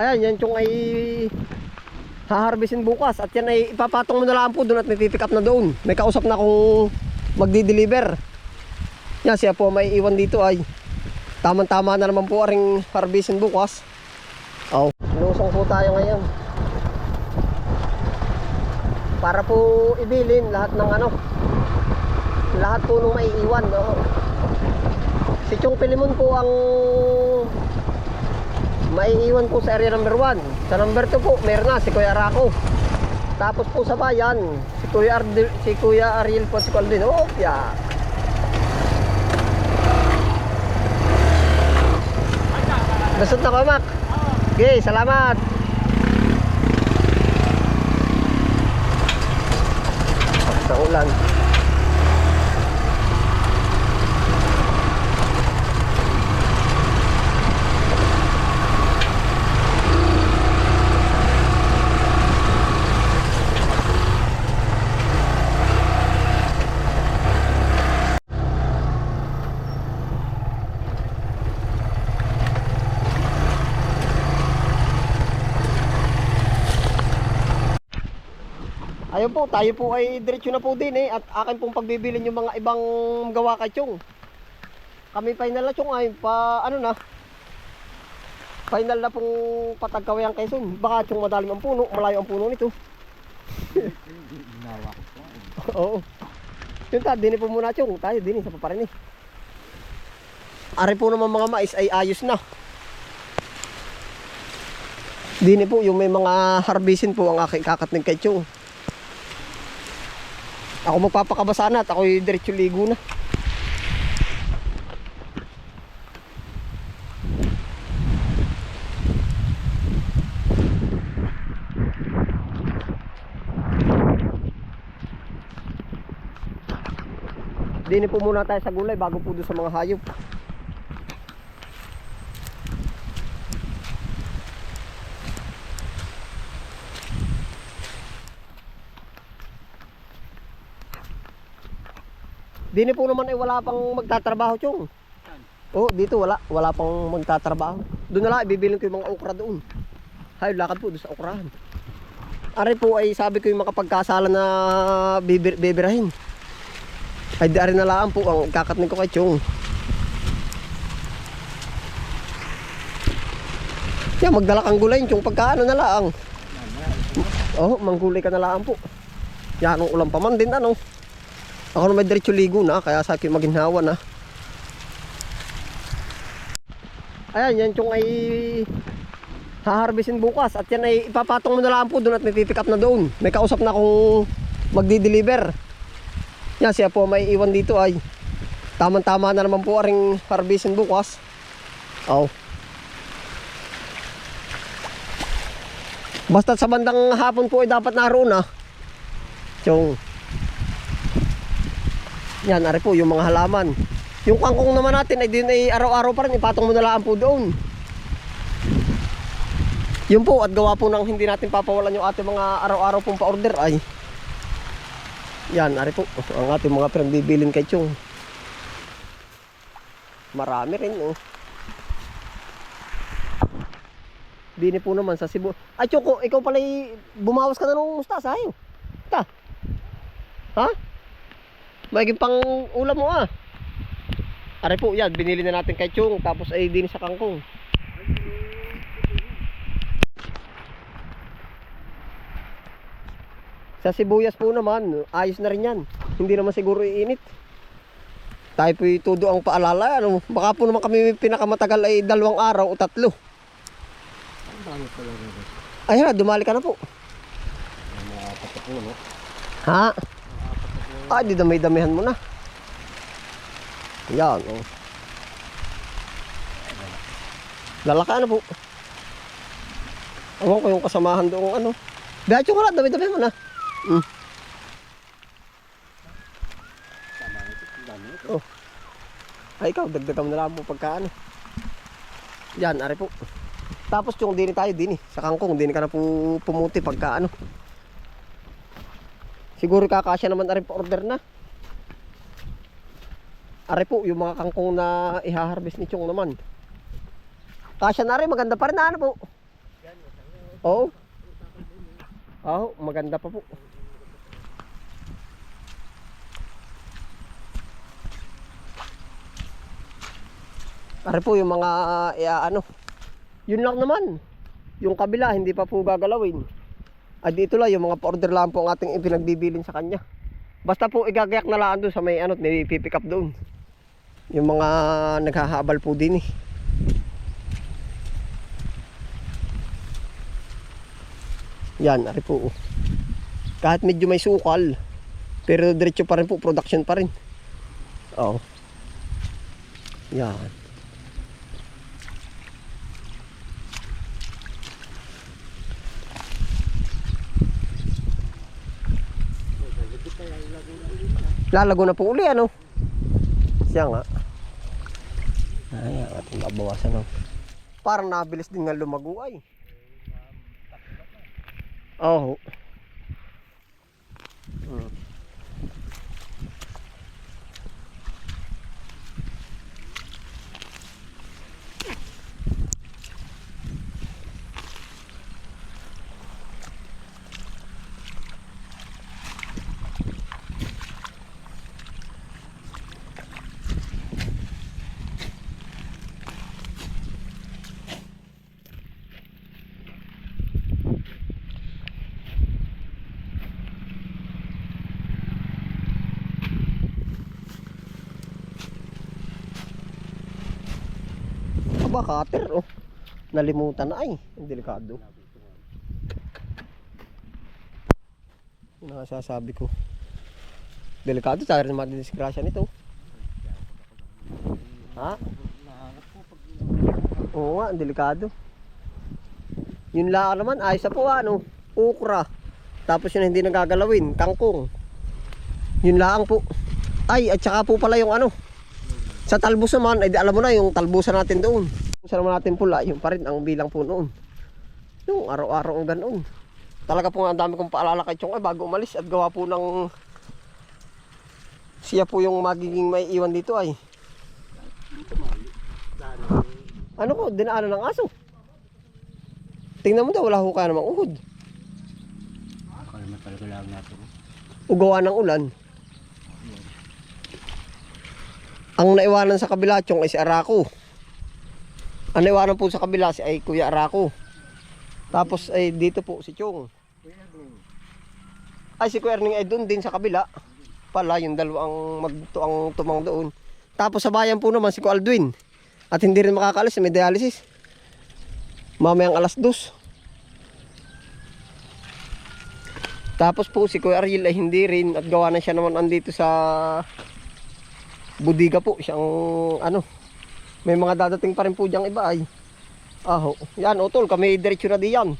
Ayan, yan yung ay haharbisin bukas. At yan ay ipapatong mo na lang po doon at may pipick up na doon. May kausap na kung magdi-deliver. Yan, siya po may iwan dito ay tamang-tama na naman po aring harbisin bukas. Oh, lusong po tayo ngayon. Para po ibilin lahat ng ano, lahat po nung maiiwan. No? Si Chong Pilimon po ang maiiwan po sa area number 1. Sa number 2 po, meron na si Kuya Rako. Tapos po sa bayan, si Kuya, Ardil, si Kuya Ariel po si Calvin. Oh, yeah. Basot na ko, Mac. Okay, salamat. Sa ulan. Ayun po, tayo po ay diretso na po din eh at akin pong pagbibilin yung mga ibang gawa kay Chong. Kami final na Chong ay pa ano na. Final na pong patagkawayang Quezon. Baka Chong madalim ang puno, malayo ang puno nito. Oo. Yun ta, dini po muna Chong. Tayo dini sa paparin eh. Ari po naman mga mais ay ayos na. Dini po, yung may mga harbisin po ang aking kakatnig kay Chong. Ako magpapakabasa na at ako'y diretso ligo na. Dini po muna tayo sa gulay bago po doon sa mga hayop. Dini po naman ay wala pang magtatrabaho, Chong. Oh, dito wala. Wala pang magtatrabaho. Doon na lang, ibibilin ko yung mga okra doon. Hay, lakad po doon sa okrahan. Ari po ay sabi ko yung makapagkasala na bibir bibirahin. Ay di ari na lang po ang kakatnin ko kay Chong. Yan, magdala kang gulay, Chong, pagkaano na lang. Oh, manggulay ka na lang po. Yan, ang ulam pa man din, ano. Ako na may diretso ligo na, kaya sa akin maginhawa na. Ayan, yan yung ay haharbisin bukas at yan ay ipapatong mo na lang po doon at may pipick up na doon. May kausap na kung magdi-deliver. Yan, siya po may iwan dito ay tamang-tama na naman po aring harbisin bukas. Oh. Basta sa bandang hapon po ay dapat naroon na. Yung yan, ari po yung mga halaman. Yung kangkong naman natin ay din ay araw-araw pa rin ipatong mo na lang po doon. Yun po at gawa po ng hindi natin papawalan yung ating mga araw-araw pong pa-order ay yan, ari po ang ating mga pinagbibilin kay Chong. Marami rin oh. Bini po naman sa Cebu. Ay Choko, ikaw pala bumawas ka na nung mustasa ayo. Ta. Ha? Maging pang ulam mo ah. Are po yan, binili na natin kay Chong tapos ay din sa kangkong. Sa sibuyas po naman, ayos na rin yan. Hindi naman siguro iinit. Tayo po todo ang paalala. Ano, baka po naman kami pinakamatagal ay dalawang araw o tatlo. Ayun na, dumali ka na po. Mga apat na puno. Ha? Ah, di damay-damihan mo na. Yan, oh. Lalaka na po. Ewan ko yung kasamahan doong ano. Bihatyo ka na, dami-damihan mo na. Mm. Oh. Ay, ikaw, dagdagan mo na lang po pagka ano. Yan, ari po. Tapos yung dini tayo, dini. Sa kangkong, dini ka na po pumuti pagka ano. Siguro kakasya naman ari po order na. Ari po, yung mga kangkong na ihaharvest ni Chong naman. Kasya na rin, maganda pa rin na ano po. Oo. Oo, maganda pa po. Pare po yung mga eh, ano. Yun lang naman. Yung kabila hindi pa po gagalawin. At dito lang yung mga pa-order lang po ang ating ipinagbibilin sa kanya. Basta po igagayak na lang doon sa may ano, may pipick up doon. Yung mga naghahabal po din eh. Yan, ari po. oh. Kahit medyo may sukal, pero diretso pa rin po, production pa rin. Oo. Yan. Lalago na po uli, ano? Siya nga. Ay, ating mabawasan, no? Parang nabilis din nga lumago, ay. Oo. Aba, cutter, oh. Nalimutan na ay. Ang delikado. Yun ang sasabi ko. Delikado, tayo rin madidisgrasya nito. Ha? Oo nga, ang delikado. Yun lang naman, ayos na po ano. Ukra. Tapos yun hindi nagagalawin, kangkong. Yun lang po. Ay, at saka po pala yung ano. Sa talbos naman, ay alam mo na yung talbusan natin doon. Sa naman natin pula, yung pa rin ang bilang po noon. Yung araw-araw ang ganoon. Talaga po nga ang dami kong paalala kay Chong ay bago umalis at gawa po ng siya po yung magiging may iwan dito ay. Ano ko, dinaanan ng aso. Tingnan mo daw, wala ho ka namang uhod. Kaya talaga lang natin. Ugawa ng ulan. Ang naiwanan sa kabila, Chong, ay si Arako. Ang naiwanan po sa kabila, si ay Kuya Arako. Tapos ay dito po si Chong. Ay si Kuya Erning ay doon din sa kabila. Pala yung dalawang magtuang tumang doon. Tapos sa bayan po naman si Kuya Aldwin. At hindi rin makakalis, may dialysis. Mamayang alas dos. Tapos po si Kuya Ariel ay hindi rin at gawa na siya naman andito sa budiga po siyang ano may mga dadating pa rin po diyang iba ay aho. Yan utol kami diretso na diyan